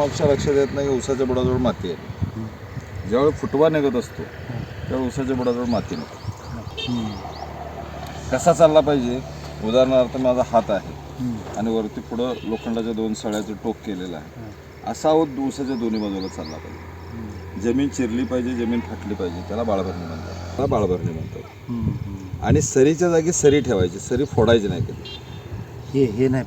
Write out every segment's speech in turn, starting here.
मागच्या लक्षात येत नाही की ऊसाच्या बुडाजवळ माती आहे. ज्यावेळी फुटवा निघत असतो त्यावेळी ऊसाच्या बुडाजवळ माती निघते. कसा चालला पाहिजे? उदाहरणार्थ माझा हात आहे आणि वरती पुढं लोखंडाच्या दोन सळ्याचं टोक केलेलं आहे. असा ऊसाच्या दोन्ही बाजूला चालला पाहिजे. जमीन चिरली पाहिजे जमीन फाटली पाहिजे त्याला बाळभरणी म्हणतात. त्याला बाळभरणी म्हणतात. आणि सरीच्या जागी सरी ठेवायची सरी फोडायची नाही कधी. हे हे नाही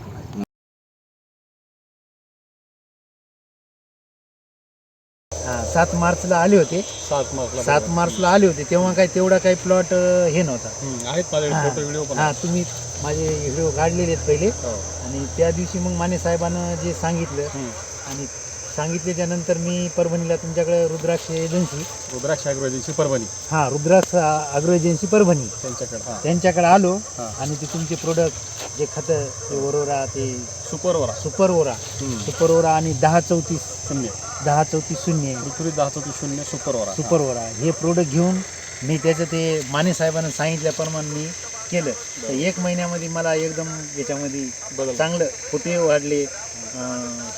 सात मार्चला आले होते. सात मार्चला सात मार्चला आले होते. तेव्हा काय तेवढा काही प्लॉट हे नव्हता. आहेत हा. फोटो व्हिडिओ पण. हा तुम्ही माझे व्हिडिओ काढलेले आहेत पहिले. हो. आणि त्या दिवशी मग माने साहेबांना जे सांगितलं हम्म. आणि सांगितल्याच्या नंतर मी परभणीला तुमच्याकडे Rudraksh agency Rudraksh agro agency Parbhani. हा रुद्राक्ष अग्रो एजन्सी परभणी. त्यांच्याकडे हा. त्यांच्याकडे आलो हा. आणि ते तुमचे प्रोडक्ट जे खतं ते ओरोरा ते सुपरवरा सुपर ओरा हम्म. सुपर ओरा आणि दहा चौतीस शून्य. दहा चौतीस शून्य विक्री दहा चौतीस शून्य सुपरवरा सुपर ओरा हे प्रोडक्ट घेऊन मी त्याचं ते माने साहेबांना सांगितल्याप्रमाणे मी केलं तर एक महिन्यामध्ये मला एकदम याच्यामध्ये चांगलं फुटे वाढले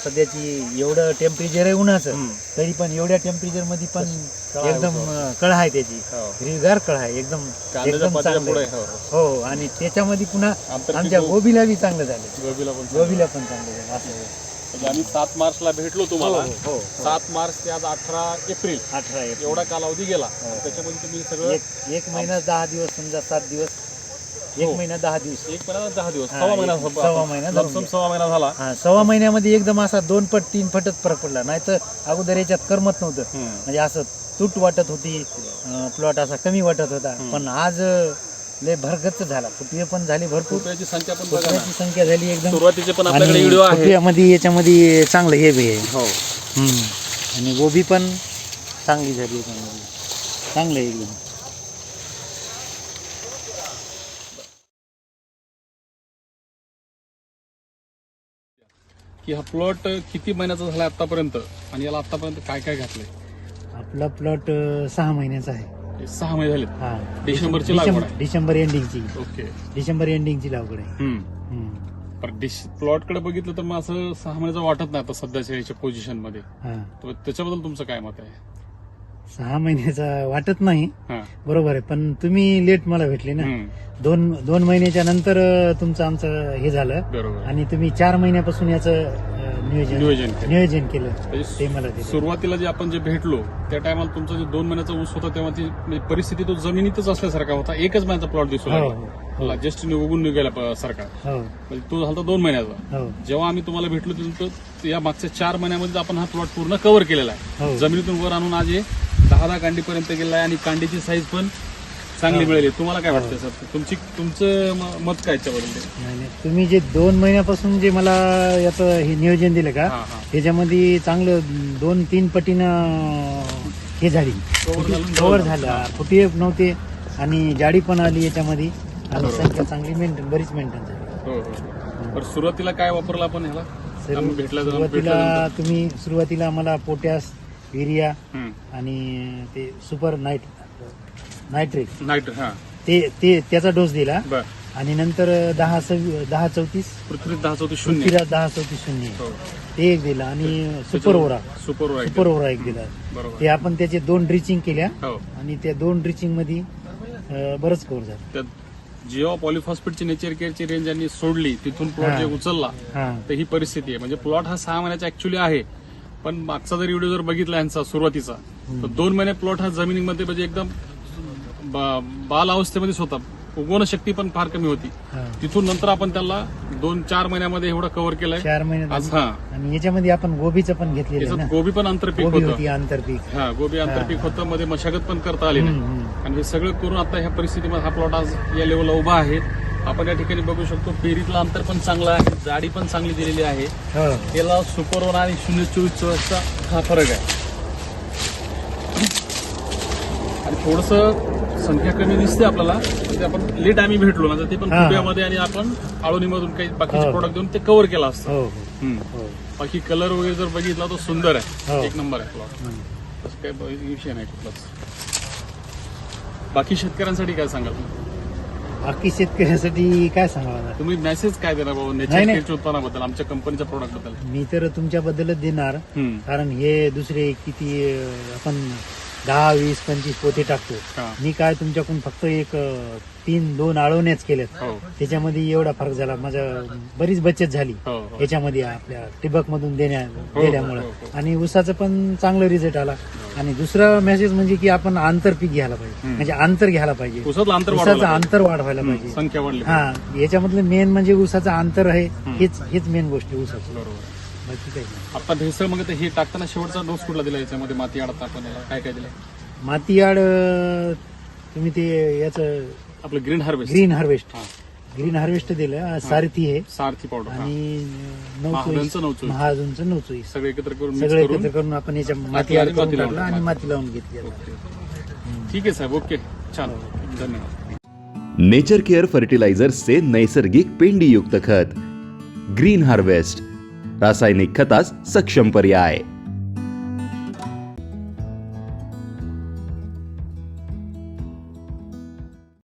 सध्याची एवढं टेम्परेचर आहे उन्हाचं. तरी पण एवढ्या टेम्परेचरमध्ये पण कळा आहे एकदम कळा आहे त्याची हो. हिरवीगार कळा आहे एकदम एकदम चांगलं. हो, हो. हो आणि त्याच्यामध्ये पुन्हा आमच्या गोबीला बी चांगलं झालं गोबीला पण चांगलं. पण झालं असं. म्हणजे आम्ही सात मार्चला भेटलो तुम्हाला हो, हो, हो. सात मार्च ते आज अठरा एप्रिल अठरा एक एवढा कालावधी गेला हो. त्याच्यामध्ये तुम्ही सगळं एक एक महिना दहा दिवस समजा सात दिवस एक हो. महिना दहा दिवस एक महिना दहा दिवस हा, सव्वा एक- महिना सव्वा महिना धरून लमसम घ्या. सव्वा महिना झाला हा सव्वा महिन्यामध्ये एकदम असा दोन पट तीन पटच फरक पडला नाही तर अगोदर याच्यात करमत नव्हतं हम्म. म्हणजे असं तूट वाटत होती प्लॉट असा कमी वाटत होता. पण आज अं, लय भरगच्च झाला. फुटवे पण झाली भरपूर. फुटव्याची संख्या पण बघा ना. फुटव्याची संख्या झाली एकदम. सुरुवातीचे पण आणि आपल्याकडे व्हिडिओ आहे फुटव्यामध्ये याच्यामध्ये चांगलं हे बी आहे. हो. हम्म. आणि गोबी पण चांगली झाली याच्यामध्ये चांगलं आहे एकदम. की हा प्लॉट किती महिन्याचा झाला आतापर्यंत? आणि याला आतापर्यंत काय काय घातलंय? आपला प्लॉट सहा महिन्याचा आहे. सहा महिने झाले हा. डिसेंबरची लागवड डिसेंबर आहे. डिसेंबर एंडिंगची ओके. डिसेंबर एंडिंगची लागवड आहे. हम्म. हम्म. पण डिश प्लॉटकडे बघितलं तर मग असं सहा महिन्याचं वाटत नाही आता सध्याच्या याच्या पोझिशनमध्ये हा. तर त्याच्याबद्दल तुमचं काय मत आहे? सहा महिन्याचा वाटत नाही. हा. बरोबर आहे. पण तुम्ही लेट मला भेटले ना. हम्म. दोन दोन महिन्याच्या नंतर अं, तुमचं आमचं हे झालं. बरोबर. आणि तुम्ही चार महिन्यापासून याचं नियोजन नियोजन केलं. नियोजन केलं. म्हणजे ते मला दिलं. सुरुवातीला जे आपण जे भेटलो त्या टायमाला तुमचा जे दोन महिन्याचा ऊस होता तेव्हा ती म्हणजे परिस्थिती तो जमिनीतच असल्यासारखा होता. एकच महिन्याचा प्लॉट दिसू हो लागला हो. जस्ट उगून निघाला प- सारखा. हो. म्हणजे तो झाला दोन महिन्याचा. हो. जेव्हा आम्ही तुम्हाला भेटलो तिथं या मागच्या चार महिन्यामध्ये आपण हा प्लॉट पूर्ण कव्हर केलेला आहे. हो. जमिनीतून वर आणून आज हे दहा दहा कांडीपर्यंत गेला आहे आणि कांडीची साईज पण चांगली हो. मिळाली. तुम्हाला काय वाटतं सर? तुमची तुमचं म- मत काय याच्याबद्दल नाही, नाही. तुम्ही जे दोन महिन्यापासून जे मला याचं हे नियोजन दिलं का हा हा. त्याच्यामध्ये चांगलं दोन तीन पटीनं हे झाली. Cover झालं, कव्हर झालं. फुटी नव्हते आणि जाडी पण आली याच्यामध्ये. आणि. संख्या चांगली मेंटेन बरीच मेंटेन झाली. हो हो बरं सुरुवातीला काय वापरलं आपण ह्याला? आम्ही भेटल्या सुरुवातीला तुम्ही सुरुवातीला मला पोटॅस युरिया. आणि ते सुपर नाईट नायट्रिक. नाईट हा. ते ते त्याचा डोस दिला. बर. आणि नंतर दहा सव्वी दहा चौतीस. पृथ्वी दहा चौतीस शून्य. पृथ्वीराज दहा चौतीस शून्य. हो. ते एक दिला आणि super aura. Super aura super aura एक दिला. बरोबर. ते आपण त्याचे दोन ड्रिचिंग केल्या. हो. आणि त्या दोन ड्रिचिंगमध्ये अं, बरंच कव्हर झालं. त्यात जेव्हा पॉलिफॉस्फेटची नेचर केअरची रेंज यांनी सोडली तिथून प्लॉट हा. जे उचलला हा. तर ही परिस्थिती आहे. म्हणजे प्लॉट हा सहा महिन्याचा ऍक्च्युली आहे. पण मागचा जर व्हिडिओ जर बघितला यांचा सुरुवातीचा तर दोन महिने प्लॉट हा जमिनीमध्ये म्हणजे एकदम बाल अवस्थेमध्येच होता. उगवण शक्ती पण फार कमी होती. हा. तिथून नंतर आपण त्याला दोन चार महिन्यामध्ये एवढं कव्हर केलंय. चार महिन्यात हा. आणि याच्यामध्ये आपण गोबीचं पण घेतलेलं ना. गोबी पण आंतरपीक होतं. आंतरपीक. हा गोबी आंतरपीक होतं. मध्ये मशागत पण करता आली नाही. आणि हे सगळं करून आता ह्या परिस्थितीमध्ये हा प्लॉट आज या लेवलला उभा आहे. आपण या ठिकाणी बघू शकतो पेरीतलं अंतर पण चांगलं आहे. जाडी पण चांगली दिलेली आहे. हो. त्याला सुपर वन आणि शून्य चोवीस चोवीसचा हा फरक आहे. आणि थोडस संख्या कमी दिसते आपल्याला आपण लेट आम्ही भेटलो ना तर ते पण हा. आणि आपण आळवणीमधून काही बाकीचे हो. प्रोडक्ट देऊन ते कव्हर केलं असतं हो हम्म. हो बाकी कलर वगैरे जर बघितला तर सुंदर हो. आहे एक नंबर आहे प्लॉट. तसं काही ब- विषय नाही कुठलाच बाकी शेतकऱ्यांसाठी काय सांगाल बाकी शेतकऱ्यासाठी काय सांगावं आता? तुम्ही मेसेज काय देणार बाबा नाही, नाही. उत्पादनाबद्दल आमच्या कंपनीच्या प्रोडक्टबद्दल मी तर तुमच्याबद्दलच देणार हम्म. कारण हे दुसरे किती अं, आपण दहा वीस पंचवीस पोते टाकतो. हा. मी काय तुमच्याकडून फक्त एक अं, तीन दोन आळवण्याच केल्यात हो. त्याच्यामध्ये एवढा फरक झाला. माझा बरीच बचत झाली. हो हो. याच्यामध्ये आपल्या टिबक मधून देण्या हो, दिल्यामुळं. हो, हो. आणि ऊसाचं पण चांगलं रिझल्ट आला. आणि दुसरा मेसेज म्हणजे की आपण आंतर पीक घ्यायला पाहिजे. हम्म. म्हणजे अंतर घ्यायला पाहिजे. उसातलं अंतर ऊसाचं वाढवलं पाहिजे. अंतर वाढवायला पाहिजे. संख्या वाढली हा. याच्यामधलं मेन म्हणजे ऊसाचं अंतर आहे. हेच हेच मेन गोष्ट आहे ऊसाचं. बरोबर. बाकी काही नाही आता भेसळ मग हे टाकताना शेवटचा डोस कुठला दिला याच्यामध्ये? माती आडत टाकताना काय काय दिलं? माती आड अं, तुम्ही ते याचं आपलं ग्रीन हार्वेस्ट. Green harvest. हा. ग्रीन हार्वेस्ट दिलं सारथी आहे. सारथी पावडर. आणि नऊ महाजनचं नऊ. महाजनचं सगळे एकत्र करून मिक्स सगळं करून एकत्र करून आपण याच्या माती आड करून माती लावून टाकलं. आणि. माती लावून घेतली. ओके. ठीक आहे साहेब ओके. छान. धन्यवाद. नेचर केअर फर्टिलायझर्सचे नैसर्गिक पेंडीयुक्त खत. ग्रीन हार्वेस्ट रासायनिक खतास सक्षम पर्याय.